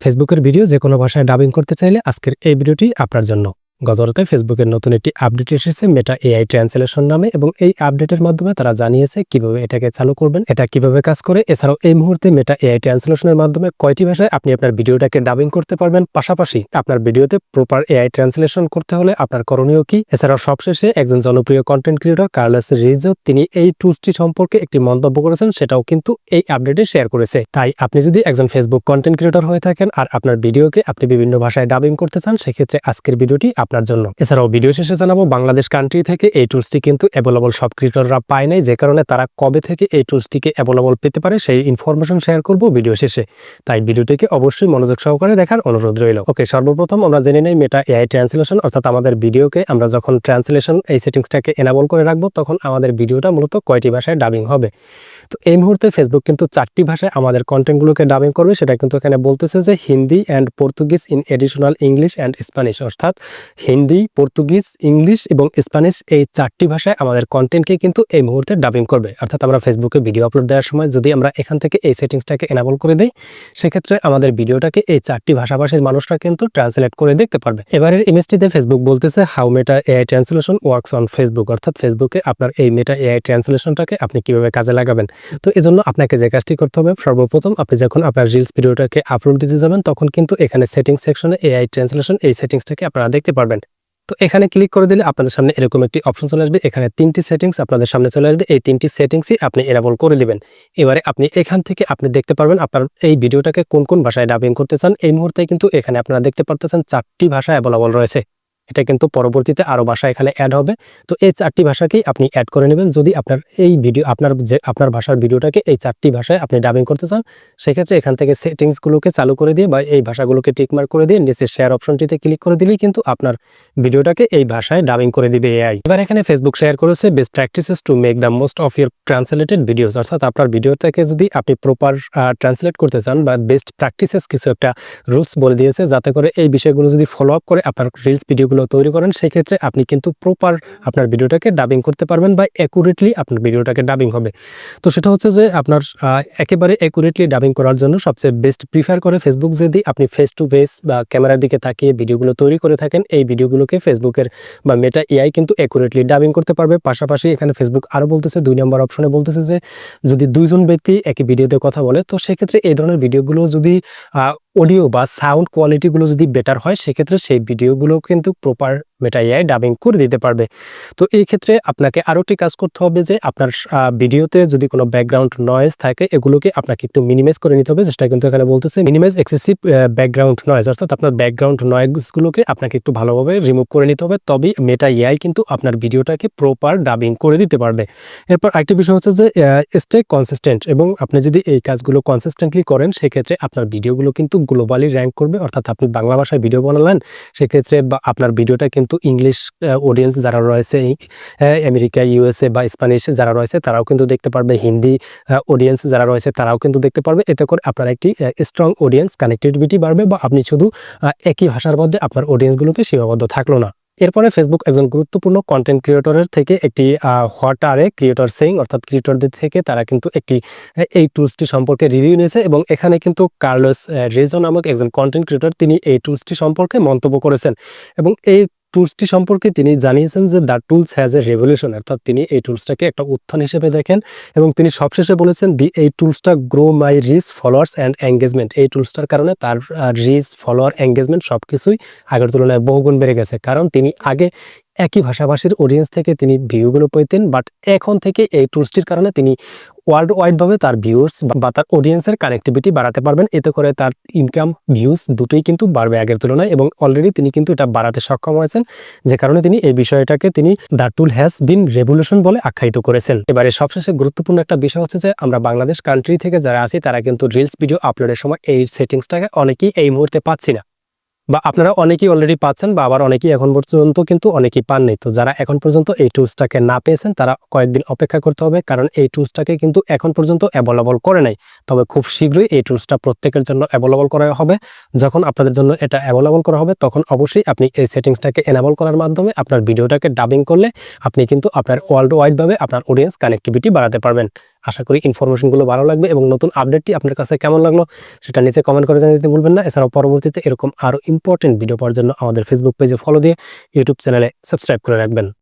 ফেসবুকের ভিডিও যে কোনো ভাষায় ডাবিং করতে চাইলে আজকের এই ভিডিওটি আপনার জন্য। গতরাতে ফেসবুকের নতুন একটি আপডেট এসেছে মেটা এআই ট্রান্সলেশন নামে, এবং এই আপডেটের মাধ্যমে তারা জানিয়েছে কীভাবে এটাকে চালু করবেন, এটা কীভাবে কাজ করে। এছাড়াও এই মুহূর্তে মেটা এআই ট্রান্সলেশনের মাধ্যমে কয়টি ভাষায় আপনি আপনার ভিডিওটাকে ডাবিং করতে পারবেন, পাশাপাশি আপনার ভিডিওতে প্রপার এআই ট্রান্সলেশন করতে হলে আপনার করণীয় কি? এছাড়াও সবশেষে একজন জনপ্রিয় কন্টেন্ট ক্রিয়েটর কার্লাস রিজো তিনি এই টুলসটি সম্পর্কে একটি মন্তব্য করেছেন, সেটাও কিন্তু এই আপডেটে শেয়ার করেছে। তাই আপনি যদি একজন ফেসবুক কন্টেন্ট ক্রিয়েটর হয়ে থাকেন আর আপনার ভিডিওকে আপনি বিভিন্ন ভাষায় ডাবিং করতে চান, সেক্ষেত্রে আজকের ভিডিওটি আপনার জন্য। এছাড়াও ভিডিও শেষে জানাব, বাংলাদেশ কান্ট্রি থেকে এই টুলসটি কিন্তু অ্যাভেলেবল সব ক্রিয়েটররা পায় নাই, যে কারণে তারা কবে থেকে এই টুলসটিকে অ্যাভেলেবল পেতে পারে সেই ইনফরমেশন শেয়ার করব ভিডিও শেষে। তাই ভিডিওটিকে অবশ্যই মনোযোগ সহকারে দেখার অনুরোধ রইল। ওকে সর্বপ্রথম আমরা জেনে নেই মেটা এআই ট্রান্সলেশন অর্থাৎ আমাদের ভিডিওকে আমরা যখন ট্রান্সলেশন এই সেটিংসটাকে এনাবল করে রাখব, তখন আমাদের ভিডিওটা মূলত কয়টি ভাষায় ডাবিং হবে। তো এই মুহূর্তে ফেসবুক কিন্তু চারটি ভাষায় আমাদের কন্টেন্টগুলোকে ডাবিং করবে, সেটা কিন্তু এখানে বলতেছে যে Hindi and Portuguese in additional English and Spanish অর্থাৎ হিন্দি, পর্তুগিজ, ইংলিশ এবং স্প্যানিশ এই চারটি ভাষায় আমাদের কন্টেন্টকে কিন্তু এই মুহূর্তে ডাবিং করবে। অর্থাৎ আমরা ফেসবুকে ভিডিও আপলোড দেওয়ার সময় যদি আমরা এখান থেকে এই সেটিংসটাকে এনাবল করে দিই, সেক্ষেত্রে আমাদের ভিডিওটাকে এই চারটি ভাষাভাষীর মানুষরা কিন্তু ট্রান্সলেট করে দেখতে পারবে। এবারের ইমেজটিতে ফেসবুক বলতেছে how Meta AI translation works on Facebook অর্থাৎ ফেসবুকে আপনার এই মেটা এআই ট্রান্সলেশনটাকে আপনি কীভাবে কাজে লাগাবেন? তো এজন্য আপনাকে যে কাজটি করতে হবে, সর্বপ্রথম আপনি যখন আপনার রিলস ভিডিওটাকে আপলোড দিতে যাবেন, তখন কিন্তু এখানে সেটিংস সেকশনে এআই ট্রান্সলেশন এই সেটিংসটাকে আপনারা দেখতে পারবেন। তো এখানে ক্লিক করে দিলে আপনাদের সামনে এরকম একটি অপশন চলে আসবে। এখানে তিনটি সেটিংস আপনাদের সামনে চলে আসবে। এই তিনটি সেটিংসই আপনি এনাবল করে নেবেন এবারে আপনি এখান থেকে আপনি দেখতে পারবেন আপনার এই ভিডিওটাকে কোন কোন ভাষায় ডাবিং করতে চান। এই মুহূর্তে কিন্তু এখানে আপনারা দেখতে পারতেছেন চারটি ভাষা অ্যাভেলেবল রয়েছে। এটা কিন্তু পরবর্তীতে আরও ভাষা এখানে অ্যাড হবে। তো এই চারটি ভাষাকেই আপনি অ্যাড করে নেবেন। যদি আপনার এই ভিডিও আপনার যে, আপনার ভাষার ভিডিওটাকে এই চারটি ভাষায় আপনি ডাবিং করতে চান, সেক্ষেত্রে এখান থেকে সেটিংসগুলোকে চালু করে দিয়ে বা এই ভাষাগুলোকে টিকমার্ক করে দিয়ে নিচে শেয়ার অপশনটিতে ক্লিক করে দিলেই কিন্তু আপনার ভিডিওটাকে এই ভাষায় ডাবিং করে দিবে এআই এবার এখানে ফেসবুক শেয়ার করেছে best practices to make the most of your translated videos অর্থাৎ আপনার ভিডিওটাকে যদি আপনি প্রপার ট্রান্সলেট করতে চান বা বেস্ট প্র্যাকটিসেস কিছু একটা রুলস বলে দিয়েছে, যাতে করে এই বিষয়গুলো যদি ফলো আপ করে আপনার রিলস ভিডিওগুলো তৈরি করেন, সেক্ষেত্রে আপনি কিন্তু প্রপার আপনার ভিডিওটাকে ডাবিং করতে পারবেন বা অ্যাকুরেটলি আপনার ভিডিওটাকে ডাবিং হবে। তো সেটা হচ্ছে যে আপনার একেবারে অ্যাকুরেটলি ডাবিং করার জন্য সবচেয়ে বেস্ট প্রিফার করে ফেসবুক যদি আপনি ফেস টু ফেস বা ক্যামেরার দিকে তাকিয়ে ভিডিওগুলো তৈরি করে থাকেন, এই ভিডিওগুলোকে ফেসবুকের বা মেটা এআই কিন্তু অ্যাকুরেটলি ডাবিং করতে পারবে। পাশাপাশি এখানে ফেসবুক আরও বলতেছে, দুই নম্বর অপশনে বলতেছে যে যদি দুইজন ব্যক্তি একই ভিডিওতে কথা বলে, তো সেক্ষেত্রে এই ধরনের ভিডিওগুলো যদি অডিও বা সাউন্ড কোয়ালিটিগুলো যদি বেটার হয় সেক্ষেত্রে সেই ভিডিওগুলো কিন্তু প্রপার মেটা এআই ডাবিং করে দিতে পারবে। তো এই ক্ষেত্রে আপনাকে আরও একটি কাজ করতে হবে যে আপনার ভিডিওতে যদি কোনো ব্যাকগ্রাউন্ড নয়েজ থাকে, এগুলোকে আপনাকে একটু মিনিমাইজ করে নিতে হবে। যেটা কিন্তু এখানে বলতেছে মিনিমাইজ এক্সেসিভ ব্যাকগ্রাউন্ড নয়েজ অর্থাৎ আপনার ব্যাকগ্রাউন্ড নয়েজগুলোকে আপনাকে একটু ভালোভাবে রিমুভ করে নিতে হবে। তবেই মেটা এআই কিন্তু আপনার ভিডিওটাকে প্রপার ডাবিং করে দিতে পারবে। এরপর আরেকটি বিষয় হচ্ছে যে স্টে কনসিস্টেন্ট এবং আপনি যদি এই কাজগুলো কনসিস্টেন্টলি করেন, সেক্ষেত্রে আপনার ভিডিওগুলো কিন্তু গ্লোবালি র্যাঙ্ক করবে। অর্থাৎ আপনি বাংলা ভাষায় ভিডিও বানালেন, সেক্ষেত্রে বা আপনার ভিডিওটা কিন্তু ইংলিশ অডিয়েন্স যারা রয়েছে আমেরিকা ইউএসএ বা স্প্যানিশ যারা রয়েছে, তারাও কিন্তু দেখতে পারবে। হিন্দি অডিয়েন্স যারা রয়েছে, তারাও কিন্তু দেখতে পারবে। এতে করে আপনার একটি স্ট্রং অডিয়েন্স কানেক্টিভিটি বাড়বে বা আপনি শুধু একই ভাষার মধ্যে আপনার অডিয়েন্সগুলোকে সীমাবদ্ধ থাকল না। এরপরে ফেসবুক একজন গুরুত্বপূর্ণ কন্টেন্ট ক্রিয়েটরের থেকে একটি এ ক্রিয়েটর সেইং অর্থাৎ ক্রিয়েটরদের থেকে তারা কিন্তু একটি এই টুলসটি সম্পর্কে রিভিউ নিয়েছে এবং এখানে কিন্তু কার্লোস রেজো নামক একজন কন্টেন্ট ক্রিয়েটর তিনি এই টুলসটি সম্পর্কে মন্তব্য করেছেন। এবং এই টুলসটি সম্পর্কে তিনি জানিয়েছেন যে the tools has a revolution অর্থাৎ তিনি এই টুলসটাকে একটা উত্থান হিসেবে দেখেন এবং তিনি সবশেষে বলেছেন দি এই টুলসটা grow my reach followers and engagement এই টুলসটার কারণে তার রিচ ফলোয়ার এঙ্গেজমেন্ট সব কিছুই আগের তুলনায় বহুগুণ বেড়ে গেছে। কারণ তিনি আগে একই ভাষাভাষীর অডিয়েন্স থেকে তিনি ভিউগুলো পেতেন বাট এখন থেকে এই টুলসটির কারণে তিনি ওয়ার্ল্ড ওয়াইডভাবে তার ভিউর্স বা তার অডিয়েন্সের কানেক্টিভিটি বাড়াতে পারবেন। এতে করে তার ইনকাম ভিউজ দুটোই কিন্তু বাড়বে আগের তুলনায় এবং অলরেডি তিনি কিন্তু এটা বাড়াতে সক্ষম হয়েছেন। যে কারণে তিনি এই বিষয়টাকে তিনি the tool has been revolution বলে আখ্যায়িত করেছেন। এবারে সবশেষে গুরুত্বপূর্ণ একটা বিষয় হচ্ছে যে, আমরা বাংলাদেশ কান্ট্রি থেকে যারা আছি, তারা কিন্তু রিলস ভিডিও আপলোডের সময় এই সেটিংসটাকে অনেকেই এই মুহূর্তে পাচ্ছি না। বা আপনারা অনেকেই অলরেডি পাচ্ছেন বা আবার অনেকেই এখন পর্যন্ত কিন্তু অনেকেই পাননি তো যারা এখন পর্যন্ত এই টুলসটাকে না পেয়েছেন, তারা কয়েকদিন অপেক্ষা করতে হবে। কারণ এই টুলসটাকে কিন্তু এখন পর্যন্ত অ্যাভেলেবল করে নাই। তবে খুব শীঘ্রই এই টুলসটা প্রত্যেকের জন্য অ্যাভেলেবল করা হবে। যখন আপনাদের জন্য এটা অ্যাভেলেবল করা হবে, তখন অবশ্যই আপনি এই সেটিংসটাকে এনাবল করার মাধ্যমে আপনার ভিডিওটাকে ডাবিং করলে আপনি কিন্তু আপনার ওয়ার্ল্ড ওয়াইডভাবে আপনার অডিয়েন্স কানেক্টিভিটি বাড়াতে পারবেন। আশা করি ইনফরমেশনগুলো ভালো লাগবে এবং নতুন আপডেটটি আপনার কাছে কেমন লাগল সেটা নিচে কমেন্ট করে জানিয়ে দিতে ভুলবেন না। এছাড়াও পরবর্তীতে এরকম আরও ইম্পর্টেন্ট ভিডিও পাওয়ার জন্য আমাদের ফেসবুক পেজে ফলো দিয়ে ইউটিউব চ্যানেলে সাবস্ক্রাইব করে রাখবেন।